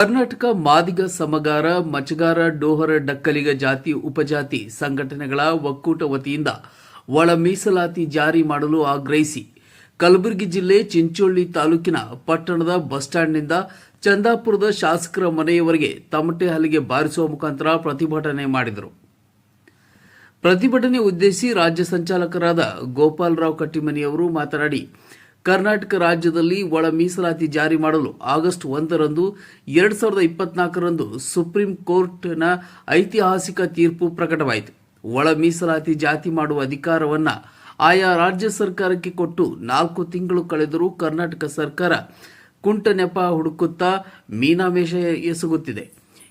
ಕರ್ನಾಟಕ ಮಾದಿಗ ಸಮಗಾರ, ಮಚಗಾರ, ಡೋಹರ, ಡಕ್ಕಲಿಗ ಜಾತಿ, ಉಪಜಾತಿ ಸಂಘಟನೆಗಳ ಒಕ್ಕೂಟ ವತಿಯಿಂದ ಒಳ ಮೀಸಲಾತಿ ಜಾರಿ ಮಾಡಲು ಆಗ್ರಹಿಸಿ ಕಲಬುರಗಿ ಜಿಲ್ಲೆ ಚಿಂಚೋಳ್ಳಿ ತಾಲೂಕಿನ ಪಟ್ಟಣದ ಬಸ್ ಸ್ಟ್ಯಾಂಡ್ನಿಂದ ಚಂದಾಪುರದ ಶಾಸಕರ ಮನೆಯವರೆಗೆ ತಮಟೆ ಹಲಿಗೆ ಬಾರಿಸುವ ಮುಖಾಂತರ ಪ್ರತಿಭಟನೆ ಮಾಡಿದರು. ಪ್ರತಿಭಟನೆ ಉದ್ದೇಶಿಸಿ ರಾಜ್ಯ ಸಂಚಾಲಕರಾದ ಗೋಪಾಲರಾವ್ ಕಟ್ಟಿಮನಿಯವರು ಮಾತನಾಡಿ ಕರ್ನಾಟಕ ರಾಜ್ಯದಲ್ಲಿ ಒಳ ಮೀಸಲಾತಿ ಜಾರಿ ಮಾಡಲು ಆಗಸ್ಟ್ ಒಂದರಂದು, ಎರಡ್ ಸಾವಿರದ ಇಪ್ಪತ್ನಾಲ್ಕರಂದು ಸುಪ್ರೀಂ ಕೋರ್ಟ್ನ ಐತಿಹಾಸಿಕ ತೀರ್ಪು ಪ್ರಕಟವಾಯಿತು. ಒಳ ಮೀಸಲಾತಿ ಜಾತಿ ಮಾಡುವ ಅಧಿಕಾರವನ್ನ ಆಯಾ ರಾಜ್ಯ ಸರ್ಕಾರಕ್ಕೆ ಕೊಟ್ಟು ನಾಲ್ಕು ತಿಂಗಳು ಕಳೆದರೂ ಕರ್ನಾಟಕ ಸರ್ಕಾರ ಕುಂಟ ನೆಪ ಹುಡುಕುತ್ತಾ ಮೀನಾಮೇಷ ಎಸಗುತ್ತಿದೆ.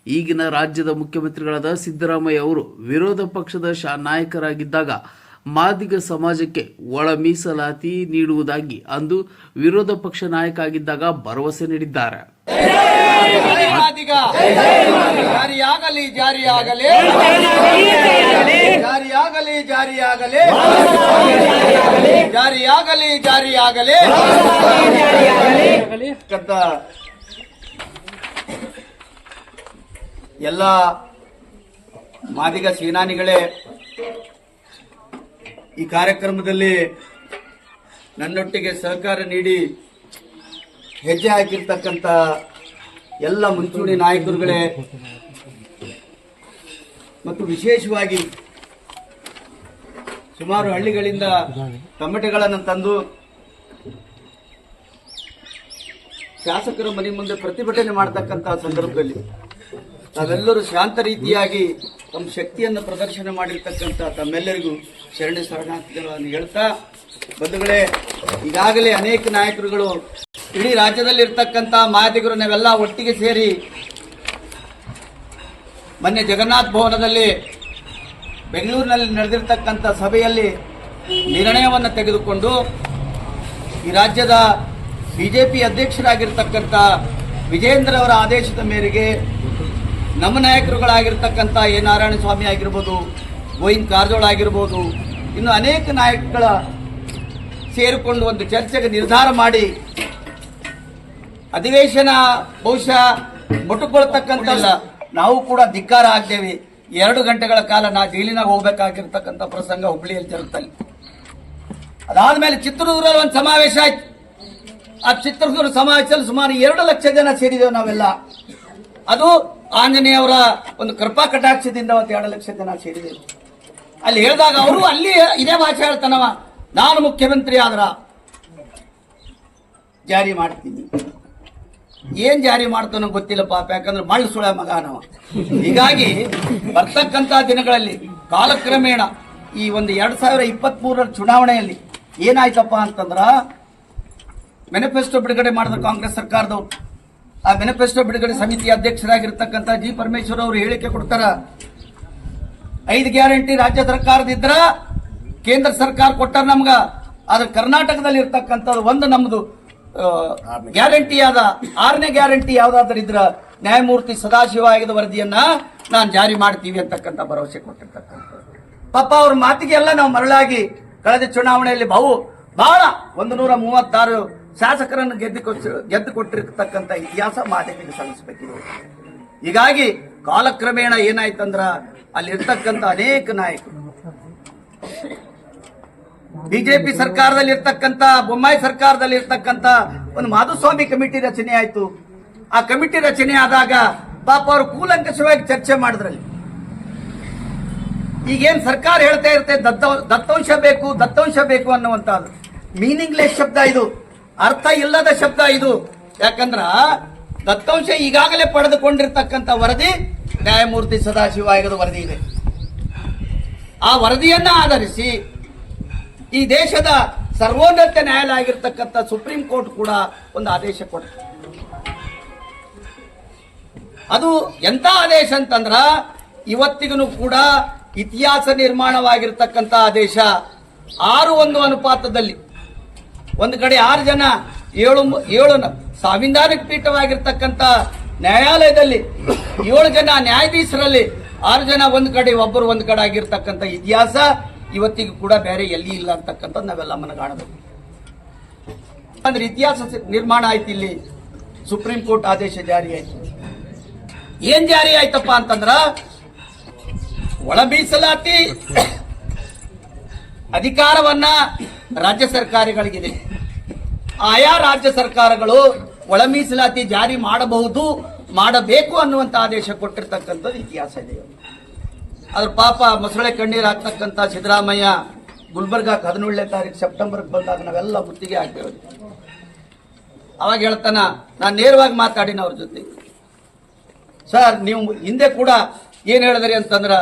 ಈಗಿನ ರಾಜ್ಯದ ಮುಖ್ಯಮಂತ್ರಿಗಳಾದ ಸಿದ್ದರಾಮಯ್ಯ ಅವರು ವಿರೋಧ ಪಕ್ಷದ ಶಾ ನಾಯಕರಾಗಿದ್ದಾಗ ಮಾದಿಗ ಸಮಾಜಕ್ಕೆ ಒಳ ಮೀಸಲಾತಿ ನೀಡುವುದಾಗಿ ಅಂದು ವಿರೋಧ ಪಕ್ಷ ನಾಯಕ ಆಗಿದ್ದಾಗ ಭರವಸೆ ನೀಡಿದ್ದಾರೆ. ಜಾರಿಯಾಗಲಿ ಜಾರಿಯಾಗಲಿ. ಜಾರಿಯಾಗಲಿ ಜಾರಿಯಾಗಲಿ. ಜಾರಿಯಾಗಲಿ ಜಾರಿಯಾಗಲಿ. ಎಲ್ಲ ಮಾದಿಗ ಸೇನಾನಿಗಳೇ ಈ ಕಾರ್ಯಕ್ರಮದಲ್ಲಿ ನನ್ನೊಟ್ಟಿಗೆ ಸಹಕಾರ ನೀಡಿ ಹೆಜ್ಜೆ ಹಾಕಿರ್ತಕ್ಕಂಥ ಎಲ್ಲ ಮುಂಚೂಣಿ ನಾಯಕರುಗಳೇ ಮತ್ತು ವಿಶೇಷವಾಗಿ ಸುಮಾರು ಹಳ್ಳಿಗಳಿಂದ ತಮಟೆಗಳನ್ನು ತಂದು ಶಾಸಕರ ಮನೆ ಮುಂದೆ ಪ್ರತಿಭಟನೆ ಮಾಡತಕ್ಕಂಥ ಸಂದರ್ಭದಲ್ಲಿ ನಾವೆಲ್ಲರೂ ಶಾಂತ ರೀತಿಯಾಗಿ ತಮ್ಮ ಶಕ್ತಿಯನ್ನು ಪ್ರದರ್ಶನ ಮಾಡಿರ್ತಕ್ಕಂಥ ತಮ್ಮೆಲ್ಲರಿಗೂ ಶರಣ ಶರಣಾರ್ಥಿಗಳನ್ನು ಹೇಳ್ತಾ, ಬಂಧುಗಳೇ, ಈಗಾಗಲೇ ಅನೇಕ ನಾಯಕರುಗಳು ಇಡೀ ರಾಜ್ಯದಲ್ಲಿ ಇರ್ತಕ್ಕಂಥ ಮಾದಿಗರು ನಾವೆಲ್ಲ ಒಟ್ಟಿಗೆ ಸೇರಿ ಮೊನ್ನೆ ಜಗನ್ನಾಥ್ ಭವನದಲ್ಲಿ ಬೆಂಗಳೂರಿನಲ್ಲಿ ನಡೆದಿರ್ತಕ್ಕಂಥ ಸಭೆಯಲ್ಲಿ ನಿರ್ಣಯವನ್ನು ತೆಗೆದುಕೊಂಡು ಈ ರಾಜ್ಯದ ಬಿಜೆಪಿ ಅಧ್ಯಕ್ಷರಾಗಿರ್ತಕ್ಕಂಥ ವಿಜೇಂದ್ರ ಅವರ ಆದೇಶದ ಮೇರೆಗೆ ನಮ್ಮ ನಾಯಕರುಗಳಾಗಿರ್ತಕ್ಕಂಥ ಎ ನಾರಾಯಣ ಸ್ವಾಮಿ ಆಗಿರ್ಬೋದು, ಗೋವಿಂದ ಕಾರಜೋಳ ಆಗಿರ್ಬೋದು, ಇನ್ನು ಅನೇಕ ನಾಯಕಗಳ ಸೇರಿಕೊಂಡು ಒಂದು ಚರ್ಚೆಗೆ ನಿರ್ಧಾರ ಮಾಡಿ ಅಧಿವೇಶನ ಬಹುಶಃ ಮುಟುಕೊಳ್ತಕ್ಕಂಥಲ್ಲ ನಾವು ಕೂಡ ಧಿಕ್ಕಾರ ಆಗ್ತೇವೆ. ಎರಡು ಗಂಟೆಗಳ ಕಾಲ ನಾ ಜೈಲಿನಾಗ ಹೋಗ್ಬೇಕಾಗಿರ್ತಕ್ಕಂಥ ಪ್ರಸಂಗ ಹುಬ್ಳಿಯಲ್ಲಿ ಅದಾದ ಮೇಲೆ ಚಿತ್ರದುರ್ಗದಲ್ಲಿ ಒಂದು ಸಮಾವೇಶ ಆಯ್ತು. ಆ ಚಿತ್ರದುರ್ಗ ಸಮಾವೇಶದಲ್ಲಿ ಸುಮಾರು ಎರಡು ಲಕ್ಷ ಜನ ಸೇರಿದೆವು ನಾವೆಲ್ಲ. ಅದು ಆಂಜನೇಯವರ ಒಂದು ಕೃಪಾ ಕಟಾಕ್ಷದಿಂದ ಒಂದು ಎರಡು ಲಕ್ಷ ಜನ ಸೇರಿದೆ. ಅಲ್ಲಿ ಹೇಳಿದಾಗ ಅವರು ಅಲ್ಲಿ ಇದೇ ಭಾಷೆ ಹೇಳ್ತಾನವ, ನಾನು ಮುಖ್ಯಮಂತ್ರಿ ಆದ್ರ ಜಾರಿ ಮಾಡ್ತೀನಿ. ಏನ್ ಜಾರಿ ಮಾಡ್ತಾನೋ ಗೊತ್ತಿಲ್ಲ ಪಾಪ, ಯಾಕಂದ್ರೆ ಮಳ್ಳು ಸುಳ ಮಗ ಹೀಗಾಗಿ ಬರ್ತಕ್ಕಂತ ದಿನಗಳಲ್ಲಿ ಕಾಲಕ್ರಮೇಣ ಈ ಒಂದು ಎರಡ್ ಸಾವಿರ ಇಪ್ಪತ್ತ್ ಮೂರರ ಚುನಾವಣೆಯಲ್ಲಿ ಏನಾಯ್ತಪ್ಪ ಅಂತಂದ್ರ ಮೆನಿಫೆಸ್ಟೋ ಬಿಡುಗಡೆ ಮಾಡಿದ ಕಾಂಗ್ರೆಸ್ ಸರ್ಕಾರದವ್ರು ಆ ಮೆನಿಫೆಸ್ಟೋ ಬಿಡುಗಡೆ ಸಮಿತಿ ಅಧ್ಯಕ್ಷರಾಗಿರ್ತಕ್ಕಂಥ ಜಿ ಪರಮೇಶ್ವರ್ ಅವರು ಹೇಳಿಕೆ ಕೊಡ್ತಾರ. ಐದು ಗ್ಯಾರಂಟಿ ರಾಜ್ಯ ಸರ್ಕಾರದಿದ್ರ ಕೇಂದ್ರ ಸರ್ಕಾರ ಕೊಟ್ಟಾರ ನಮ್ಗ. ಆದ್ರೆ ಕರ್ನಾಟಕದಲ್ಲಿ ಇರ್ತಕ್ಕಂಥದ್ದು ಒಂದು ನಮ್ದು ಗ್ಯಾರಂಟಿ ಆದ, ಆರನೇ ಗ್ಯಾರಂಟಿ ಯಾವ್ದಾದ್ರು ಇದ್ರ ನ್ಯಾಯಮೂರ್ತಿ ಸದಾಶಿವ ಆಯ್ದ ವರದಿಯನ್ನ ನಾನು ಜಾರಿ ಮಾಡ್ತೀವಿ ಅಂತಕ್ಕಂಥ ಭರವಸೆ ಕೊಟ್ಟಿರ್ತಕ್ಕಂಥ ಪಾಪ ಅವ್ರ ಮಾತಿಗೆಲ್ಲ ನಾವು ಮರಳಾಗಿ ಕಳೆದ ಚುನಾವಣೆಯಲ್ಲಿ ಬಹು ಬಹಳ ಒಂದು ನೂರ ಮೂವತ್ತಾರು ಶಾಸಕರನ್ನು ಗೆದ್ದು ಗೆದ್ದು ಕೊಟ್ಟಿರ್ತಕ್ಕಂಥ ಇತಿಹಾಸ ಮಾಧ್ಯಮಕ್ಕೆ ಸಲ್ಲಿಸಬೇಕಿದೆ. ಹೀಗಾಗಿ ಕಾಲಕ್ರಮೇಣ ಏನಾಯ್ತಂದ್ರ ಅಲ್ಲಿರ್ತಕ್ಕಂಥ ಅನೇಕ ನಾಯಕರು. ಬಿಜೆಪಿ ಸರ್ಕಾರದಲ್ಲಿ ಇರ್ತಕ್ಕಂಥ ಬೊಮ್ಮಾಯಿ ಸರ್ಕಾರದಲ್ಲಿ ಇರ್ತಕ್ಕಂಥ ಒಂದು ಮಾಧುಸ್ವಾಮಿ ಕಮಿಟಿ ರಚನೆ ಆಯಿತು. ಆ ಕಮಿಟಿ ರಚನೆ ಆದಾಗ ಪಾಪ ಅವರು ಕೂಲಂಕಷವಾಗಿ ಚರ್ಚೆ ಮಾಡಿದ್ರಲ್ಲಿ. ಈಗೇನ್ ಸರ್ಕಾರ ಹೇಳ್ತಾ ಇರುತ್ತೆ ದತ್ತ ದತ್ತಾಂಶ ಬೇಕು ದತ್ತಾಂಶ ಬೇಕು ಅನ್ನುವಂಥದ್ದು. ಮೀನಿಂಗ್ಲೆಸ್ ಶಬ್ದ ಇದು. ಅರ್ಥ ಇಲ್ಲದ ಶಬ್ದ ಇದು. ಯಾಕಂದ್ರ ದತ್ತಾಂಶ ಈಗಾಗಲೇ ಪಡೆದುಕೊಂಡಿರ್ತಕ್ಕಂಥ ವರದಿ ನ್ಯಾಯಮೂರ್ತಿ ಸದಾಶಿವ ಆಯೋಗದ ವರದಿ ಇದೆ. ಆ ವರದಿಯನ್ನ ಆಧರಿಸಿ ಈ ದೇಶದ ಸರ್ವೋನ್ನತ ನ್ಯಾಯಾಲಯ ಆಗಿರ್ತಕ್ಕಂಥ ಸುಪ್ರೀಂ ಕೋರ್ಟ್ ಕೂಡ ಒಂದು ಆದೇಶ ಕೊಡ್ತು ಅದು ಎಂತ ಆದೇಶ ಅಂತಂದ್ರ ಇವತ್ತಿಗೂ ಕೂಡ ಇತಿಹಾಸ ನಿರ್ಮಾಣವಾಗಿರ್ತಕ್ಕಂಥ ಆದೇಶ. ಆರು ಒಂದು ಅನುಪಾತದಲ್ಲಿ ಒಂದು ಕಡೆ ಆರು ಜನ, ಏಳು ಏಳು ಸಾಂವಿಧಾನಿಕ ಪೀಠವಾಗಿರ್ತಕ್ಕಂಥ ನ್ಯಾಯಾಲಯದಲ್ಲಿ ಏಳು ಜನ ನ್ಯಾಯಾಧೀಶರಲ್ಲಿ ಆರು ಜನ ಒಂದು ಕಡೆ, ಒಬ್ಬರು ಒಂದು ಕಡೆ ಆಗಿರ್ತಕ್ಕಂಥ ಇತಿಹಾಸ ಇವತ್ತಿಗೂ ಕೂಡ ಬೇರೆ ಎಲ್ಲಿ ಇಲ್ಲ ಅಂತಕ್ಕಂಥದ್ದು ನಾವೆಲ್ಲ ಮನಗಾಣಬೇಕು ಅಂದ್ರೆ ಇತಿಹಾಸ ನಿರ್ಮಾಣ ಆಯ್ತು ಇಲ್ಲಿ. ಸುಪ್ರೀಂ ಕೋರ್ಟ್ ಆದೇಶ ಜಾರಿ ಆಯ್ತು. ಏನ್ ಜಾರಿ ಆಯ್ತಪ್ಪ ಅಂತಂದ್ರ ಒಳ ಮೀಸಲಾತಿ ಅಧಿಕಾರವನ್ನ ರಾಜ್ಯ ಸರ್ಕಾರಗಳಿಗಿದೆ. ಆಯಾ ರಾಜ್ಯ ಸರ್ಕಾರಗಳು ಒಳ ಮೀಸಲಾತಿ ಜಾರಿ ಮಾಡಬಹುದು, ಮಾಡಬೇಕು ಅನ್ನುವಂತ ಆದೇಶ ಕೊಟ್ಟಿರ್ತಕ್ಕಂಥದ್ದು ಇತಿಹಾಸ ಇದೆ. ಅದ್ರ ಪಾಪ ಮೊಸಳೆ ಕಣ್ಣೀರು ಹಾಕ್ತಕ್ಕಂಥ ಸಿದ್ದರಾಮಯ್ಯ ಗುಲ್ಬರ್ಗಾಕ್ ಹದಿನೇಳನೇ ತಾರೀಕು ಸೆಪ್ಟೆಂಬರ್ಗೆ ಬಂದಾಗ ನಾವೆಲ್ಲ ಗುತ್ತಿಗೆ ಹಾಕಿರೋದು ಅವಾಗ ಹೇಳ್ತಾನ, ನಾನು ನೇರವಾಗಿ ಮಾತಾಡಿನ ಅವ್ರ ಜೊತೆ. ಸರ್, ನೀವು ಹಿಂದೆ ಕೂಡ ಏನು ಹೇಳಿದ್ರಿ ಅಂತಂದ್ರೆ,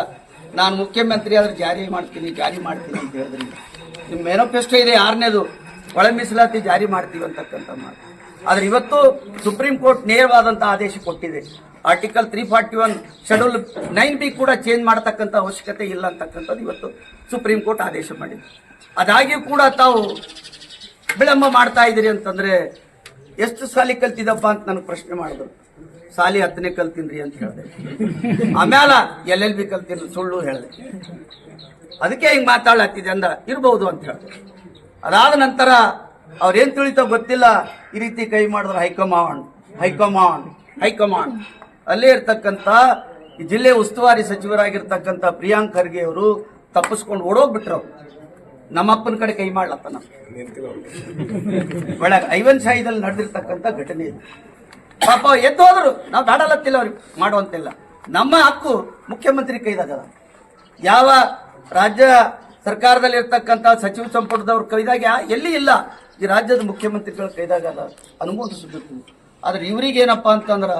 ನಾನು ಮುಖ್ಯಮಂತ್ರಿ ಆದ್ರೆ ಜಾರಿ ಮಾಡ್ತೀನಿ ಜಾರಿ ಮಾಡ್ತೀನಿ ಅಂತ ಹೇಳಿದ್ರಿ. ನಿಮ್ಮ ಮ್ಯಾನಿಫೆಸ್ಟೋ ಇದೆ ಯಾರನೇದು? ಒಳ ಮೀಸಲಾತಿ ಜಾರಿ ಮಾಡ್ತೀವಿ ಅಂತಕ್ಕಂಥ ಮಾತು. ಆದ್ರೆ ಇವತ್ತು ಸುಪ್ರೀಂ ಕೋರ್ಟ್ ನೇರವಾದಂಥ ಆದೇಶ ಕೊಟ್ಟಿದೆ. Article three forty one schedule nine B ಕೂಡ ಚೇಂಜ್ ಮಾಡತಕ್ಕಂಥ ಅವಶ್ಯಕತೆ ಇಲ್ಲ ಅಂತಕ್ಕಂಥದ್ದು ಇವತ್ತು ಸುಪ್ರೀಂ ಕೋರ್ಟ್ ಆದೇಶ ಮಾಡಿದೆ. ಅದಾಗಿಯೂ ಕೂಡ ತಾವು ವಿಳಂಬ ಮಾಡ್ತಾ ಇದ್ದೀರಿ ಅಂತಂದರೆ, ಎಷ್ಟು ಸಾಲಿ ಕಲ್ತಿದಪ್ಪ ಅಂತ ನನಗೆ ಪ್ರಶ್ನೆ ಮಾಡಿದ್ರು. ಸಾಲಿ ಹತ್ತನೇ ಕಲ್ತೀನ್ರಿ ಅಂತ ಹೇಳಿದೆ. ಆಮ್ಯಾಲ ಎಲ್ಲೆಲ್ಲಿ ಎಲ್ ಬಿ ಕಲ್ತೀನಿ ಸುಳ್ಳು ಹೇಳಿದೆ. ಅದಕ್ಕೆ ಹಿಂಗೆ ಮಾತಾಡ್ಲತ್ತಿದೆ ಅಂದ ಇರ್ಬಹುದು ಅಂತ ಹೇಳಿದೆ. ಅದಾದ ನಂತರ ಅವ್ರೇನು ತಿಳಿತೋ ಗೊತ್ತಿಲ್ಲ, ಈ ರೀತಿ ಕೈ ಮಾಡಿದ್ರು, ಹೈಕಮಾಂಡ್ ಹೈಕಮಾಂಡ್ ಹೈಕಮಾಂಡ್. ಅಲ್ಲೇ ಇರ್ತಕ್ಕಂಥ ಜಿಲ್ಲೆ ಉಸ್ತುವಾರಿ ಸಚಿವರಾಗಿರ್ತಕ್ಕಂಥ ಪ್ರಿಯಾಂಕ್ ಖರ್ಗೆ ಅವರು ತಪ್ಪಿಸ್ಕೊಂಡು ಓಡೋಗ್ಬಿಟ್ರು ನಮ್ಮಪ್ಪನ ಕಡೆ ಕೈ ಮಾಡ್ಲತ್ತನ ಒಳಗೆ ಐವನ್ ಶಾಹಿದಲ್ಲಿ ನಡೆದಿರ್ತಕ್ಕಂಥ ಘಟನೆ ಇದು. ಪಾಪ ಎದ್ದೋದ್ರು ನಾವು ದಾಡಲತ್ತಿಲ್ಲ ಅವ್ರಿಗೆ. ಮಾಡುವಂತಿಲ್ಲ. ನಮ್ಮ ಹಕ್ಕು ಮುಖ್ಯಮಂತ್ರಿ ಕೈದಾಗ ಯಾವ ರಾಜ್ಯ ಸರ್ಕಾರದಲ್ಲಿ ಇರ್ತಕ್ಕಂಥ ಸಚಿವ ಸಂಪುಟದವ್ರ ಕೈದಾಗ ಎಲ್ಲಿ ಇಲ್ಲ, ಈ ರಾಜ್ಯದ ಮುಖ್ಯಮಂತ್ರಿಗಳ ಕೈದಾಗ ಅನುಮೋದಿಸಬೇಕು ಆದ್ರೆ ಇವ್ರಿಗೇನಪ್ಪ ಅಂತಂದ್ರೆ,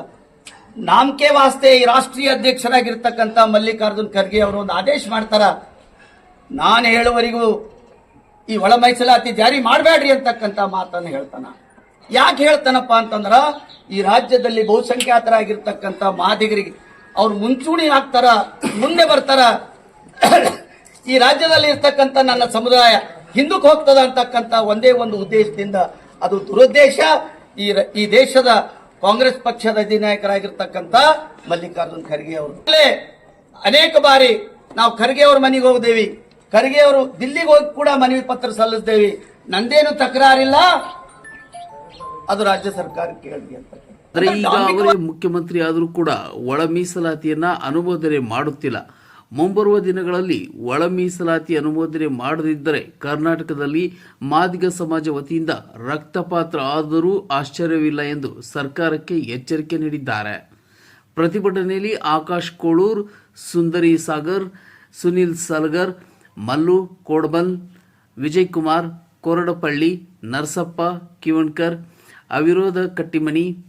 ನಾಮಕೆ ವಾಸ್ತೆ ಈ ರಾಷ್ಟ್ರೀಯ ಅಧ್ಯಕ್ಷರಾಗಿರ್ತಕ್ಕಂಥ ಮಲ್ಲಿಕಾರ್ಜುನ್ ಖರ್ಗೆ ಅವರು ಒಂದು ಆದೇಶ ಮಾಡ್ತಾರ. ನಾನು ಹೇಳುವರಿಗೂ ಈ ಒಳ ಮೀಸಲಾತಿ ಜಾರಿ ಮಾಡಬೇಡ್ರಿ ಅಂತಕ್ಕಂಥ ಮಾತನ್ನು ಹೇಳ್ತಾನ. ಯಾಕೆ ಹೇಳ್ತಾನಪ್ಪ ಅಂತಂದ್ರ, ಈ ರಾಜ್ಯದಲ್ಲಿ ಬಹುಸಂಖ್ಯಾತರಾಗಿರ್ತಕ್ಕಂಥ ಮಾದಿಗರಿಗೆ ಅವ್ರು ಮುಂಚೂಣಿ ಹಾಕ್ತಾರ ಮುಂದೆ ಬರ್ತಾರ. ಈ ರಾಜ್ಯದಲ್ಲಿ ಇರ್ತಕ್ಕಂಥ ನನ್ನ ಸಮುದಾಯ ಹಿಂದಕ್ಕೆ ಹೋಗ್ತದ ಅಂತಕ್ಕಂಥ ಒಂದೇ ಒಂದು ಉದ್ದೇಶದಿಂದ ಅದು ದುರುದ್ದೇಶ. ಈ ಈ ದೇಶದ ಕಾಂಗ್ರೆಸ್ ಪಕ್ಷದ ಅಧಿನಾಯಕರಾಗಿರ್ತಕ್ಕಂಥ ಮಲ್ಲಿಕಾರ್ಜುನ್ ಖರ್ಗೆ ಅವರು. ಅನೇಕ ಬಾರಿ ನಾವು ಖರ್ಗೆ ಅವ್ರ ಮನೆಗೆ ಹೋಗ್ದೇವಿ. ಖರ್ಗೆ ಅವರು ದಿಲ್ಲಿಗೆ ಹೋಗಿ ಕೂಡ ಮನವಿ ಪತ್ರ ಸಲ್ಲಿಸ್ದೇವಿ. ನಂದೇನು ತಕರಾರಿಲ್ಲ. ಅದು ರಾಜ್ಯ ಸರ್ಕಾರಕ್ಕೆ ಹೇಳಿ ಅಂತ ಆದರೆ ಈಗ ಅವರೇ ಮುಖ್ಯಮಂತ್ರಿ ಆದರೂ ಕೂಡ ಒಳ ಮೀಸಲಾತಿಯನ್ನ ಅನುಮೋದನೆ ಮಾಡುತ್ತಿಲ್ಲ. ಮುಂಬರುವ ದಿನಗಳಲ್ಲಿ ಒಳ ಮೀಸಲಾತಿ ಅನುಮೋದನೆ ಮಾಡದಿದ್ದರೆ ಕರ್ನಾಟಕದಲ್ಲಿ ಮಾದಿಗ ಸಮಾಜ ವತಿಯಿಂದ ರಕ್ತಪಾತ್ರ ಆದರೂ ಆಶ್ಚರ್ಯವಿಲ್ಲ ಎಂದು ಸರ್ಕಾರಕ್ಕೆ ಎಚ್ಚರಿಕೆ ನೀಡಿದ್ದಾರೆ. ಪ್ರತಿಭಟನೆಯಲ್ಲಿ ಆಕಾಶ್ ಕೋಳೂರ್ ಸುಂದರಿ ಸಾಗರ್ ಸುನಿಲ್ ಸಲ್ಗರ್ ಮಲ್ಲು ಕೋಡಬಲ್ ವಿಜಯ್ ಕುಮಾರ್ ಕೊರಡಪಳ್ಳಿ ನರಸಪ್ಪ ಕಿವಣ್ಕರ್ ಅವಿರೋಧ ಕಟ್ಟಿಮನಿ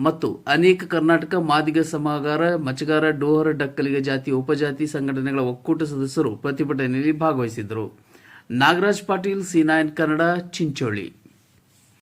ಮತ್ತು ಅನೇಕ ಕರ್ನಾಟಕ ಮಾದಿಗ ಸಮಾಗಾರ ಮಚಗಾರ ಡೋಹರ, ಡಕ್ಕಲಿಗ ಜಾತಿ, ಉಪಜಾತಿ ಸಂಘಟನೆಗಳ ಒಕ್ಕೂಟ ಸದಸ್ಯರು ಪ್ರತಿಭಟನೆಯಲ್ಲಿ ಭಾಗವಹಿಸಿದ್ದರು. ನಾಗರಾಜ್ ಪಾಟೀಲ್ ಸಿನಾಯನ್ ನೈನ್ ಕನ್ನಡ, ಚಿಂಚೋಳಿ.